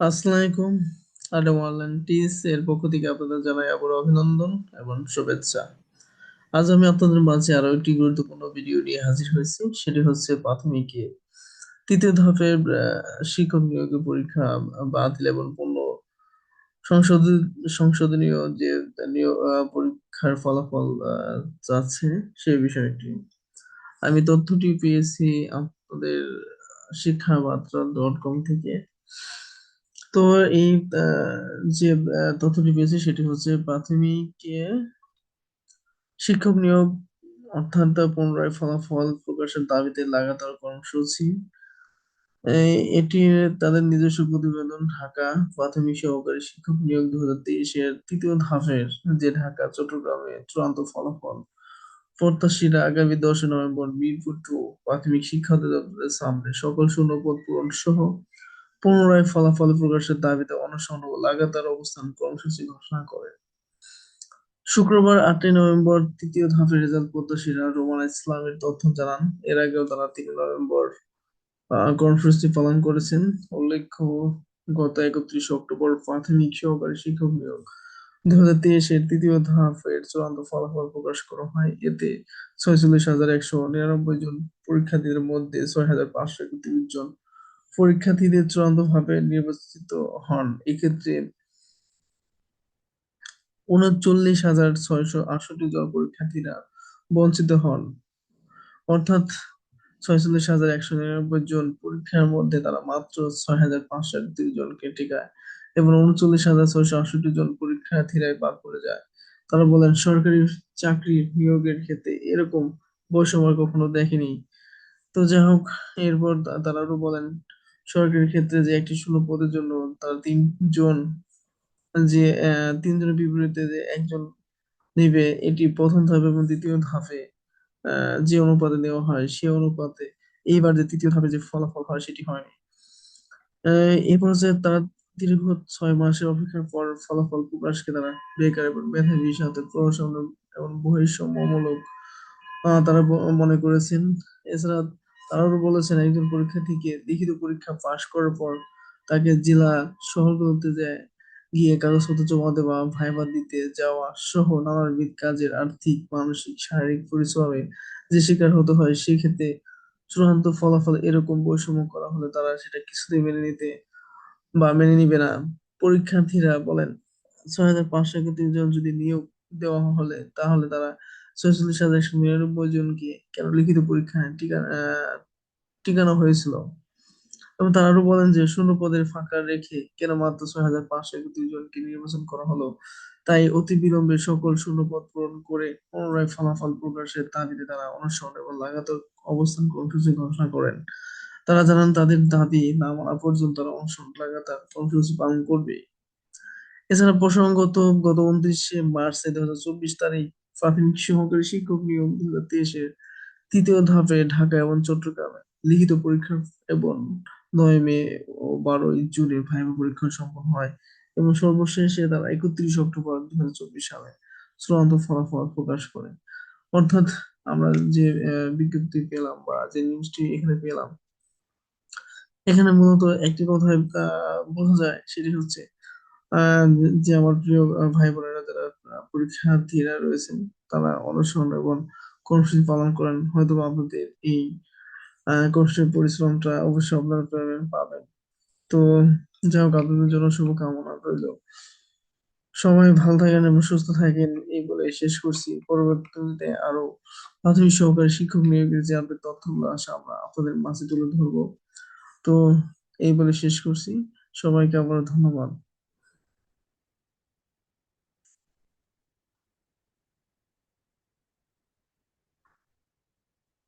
আসসালামু আলাইকুম। Adam online টিস এর পক্ষ থেকে আপনাদের জানাই আবার অভিনন্দন এবং শুভেচ্ছা। আজ আমি আপনাদের মাঝে আরও একটি গুরুত্বপূর্ণ ভিডিও নিয়ে হাজির হয়েছি। সেটি হচ্ছে প্রাথমিকে তৃতীয় ধাপের শিক্ষক নিয়োগের পরীক্ষা বাতিল এবং পূর্ণ সংশোধ, সংশোধনীয় যে পরীক্ষার ফলাফল যাচ্ছে সেই বিষয়টি। আমি তথ্যটি পেয়েছি আপনাদের শিক্ষাবার্তা ডট কম থেকে। তো এই যে তথ্যটি পেয়েছি সেটি হচ্ছে প্রাথমিকে শিক্ষক নিয়োগ অর্থাৎ পুনরায় ফলাফল প্রকাশের দাবিতে লাগাতার কর্মসূচি। এটি তাদের নিজস্ব প্রতিবেদন ঢাকা প্রাথমিক সহকারী শিক্ষক নিয়োগ দু হাজার তেইশের তৃতীয় ধাপের যে ঢাকা, চট্টগ্রামে চূড়ান্ত ফলাফল প্রত্যাশীরা আগামী দশই নভেম্বর মিরপুর টু প্রাথমিক শিক্ষা অধিদপ্তরের সামনে সকল শূন্যপদ পূরণ সহ পুনরায় ফলাফল প্রকাশের দাবিতে অনশন ও লাগাতার অবস্থান কর্মসূচি ঘোষণা করে। শুক্রবার আটই নভেম্বর তৃতীয় ধাপের রেজাল্ট প্রত্যাশীরা রোমানা ইসলামের তথ্য জানান। এর আগেও তারা তিন নভেম্বর কর্মসূচি পালন করেছেন। উল্লেখ্য, গত একত্রিশ অক্টোবর প্রাথমিক সহকারী শিক্ষক নিয়োগ। দু হাজার তেইশের তৃতীয় ধাপের চূড়ান্ত ফলাফল প্রকাশ করা হয়। এতে ছয়চল্লিশ হাজার একশো নিরানব্বই জন পরীক্ষার্থীদের মধ্যে ছয় হাজার পাঁচশো একত্রিশ জন পরীক্ষার্থীদের চূড়ান্তভাবে নির্বাচিত হন। এক্ষেত্রে উনচল্লিশ হাজার ছয়শো আটষট্টি জন পরীক্ষার্থীরা বঞ্চিত হন। অর্থাৎ ছয়চল্লিশ হাজার একশো নিরানব্বই জন পরীক্ষার মধ্যে তারা মাত্র ছয় হাজার পাঁচশো একত্রিশ জনকে টিকায় এবং উনচল্লিশ হাজার ছয়শো আটষট্টি জন পরীক্ষার্থীরাই বাদ পড়ে যায়। তারা বলেন, সরকারি চাকরি নিয়োগের ক্ষেত্রে এরকম বৈষম্য কখনো দেখেনি। তো যাই হোক, এরপর তারা আরও বলেন সরকারি ক্ষেত্রে যে একটি শূন্য পদের জন্য তারা তিনজন যে তিনজনের বিপরীতে যে একজন নিবে এটি প্রথম ধাপে এবং দ্বিতীয় ধাপে যে অনুপাতে নেওয়া হয় সে অনুপাতে এইবার যে তৃতীয় ধাপে যে ফলাফল হয় সেটি হয়নি। এই পর্যায়ে তারা দীর্ঘ ছয় মাসের অপেক্ষার পর ফলাফল প্রকাশকে তারা বেকার এবং মেধাবীর সাথে প্রহসন এবং বহিঃসমূলক আহ, তারা মনে করেছেন। এছাড়া তারা বলেছেন, একজন পরীক্ষার্থীকে লিখিত পরীক্ষা পাশ করার পর তাকে জেলা শহরগুলোতে যায় গিয়ে কাগজপত্র জমা দেওয়া ভাইবা দিতে যাওয়া সহ নানাবিধ কাজের আর্থিক, মানসিক, শারীরিক পরিশ্রমে যে শিকার হতে হয়, সেক্ষেত্রে চূড়ান্ত ফলাফল এরকম বৈষম্য করা হলে তারা সেটা কিছুতেই মেনে নিতে বা মেনে নিবে না। পরীক্ষার্থীরা বলেন, ছয় হাজার পাঁচশো যদি নিয়োগ দেওয়া হলে তাহলে তারা ছয়চল্লিশ হাজার একশো নিরানব্বই জনকে কেন লিখিত পরীক্ষায় আহ, টিকানো হয়েছিল? এবং তারা আরও বলেন যে শূন্য পদের ফাঁকা রেখে কেন মাত্র ছয় হাজার পাঁচশো একত্রিশ জনকে নির্বাচন করা হলো? তাই অতি বিলম্বে সকল শূন্য পদ পূরণ করে পুনরায় ফলাফল প্রকাশের দাবিতে তারা অনশন এবং লাগাতার অবস্থান কর্মসূচি ঘোষণা করেন। তারা জানান তাদের দাবি না মানা পর্যন্ত তারা অনশন লাগাতার কর্মসূচি পালন করবে। এছাড়া প্রসঙ্গত গত উনত্রিশে মার্চ দুই হাজার চব্বিশ তারিখ প্রাথমিক সহকারী শিক্ষক নিয়োগ দুই হাজার তেইশের তৃতীয় ধাপে ঢাকা এবং চট্টগ্রামে লিখিত পরীক্ষা এবং নয় মে ও বারোই জুনে ভাইভা পরীক্ষা সম্পন্ন হয় এবং সর্বশেষে তারা একত্রিশ অক্টোবর দুই হাজার চব্বিশ সালে চূড়ান্ত ফলাফল প্রকাশ করে। অর্থাৎ আমরা যে বিজ্ঞপ্তি পেলাম বা যে নিউজটি এখানে পেলাম এখানে মূলত একটি আহ, বোঝা যায় সেটি হচ্ছে যে আমার প্রিয় ভাই বোনেরা যারা পরীক্ষার্থীরা রয়েছেন, তারা অনশন এবং কর্মসূচি পালন করেন হয়তো আপনাদের এই কষ্টের পরিশ্রমটা অবশ্যই আপনারা পাবেন। তো যাই হোক, আপনাদের জন্য শুভকামনা রইল। সবাই ভালো থাকেন এবং সুস্থ থাকেন, এই বলে শেষ করছি। পরবর্তীতে আরও প্রাথমিক সহকারী শিক্ষক নিয়োগের যে আপনাদের তথ্যগুলো আসে আমরা আপনাদের মাঝে তুলে ধরবো। তো এই বলে শেষ করছি। সবাইকে আবার ধন্যবাদ।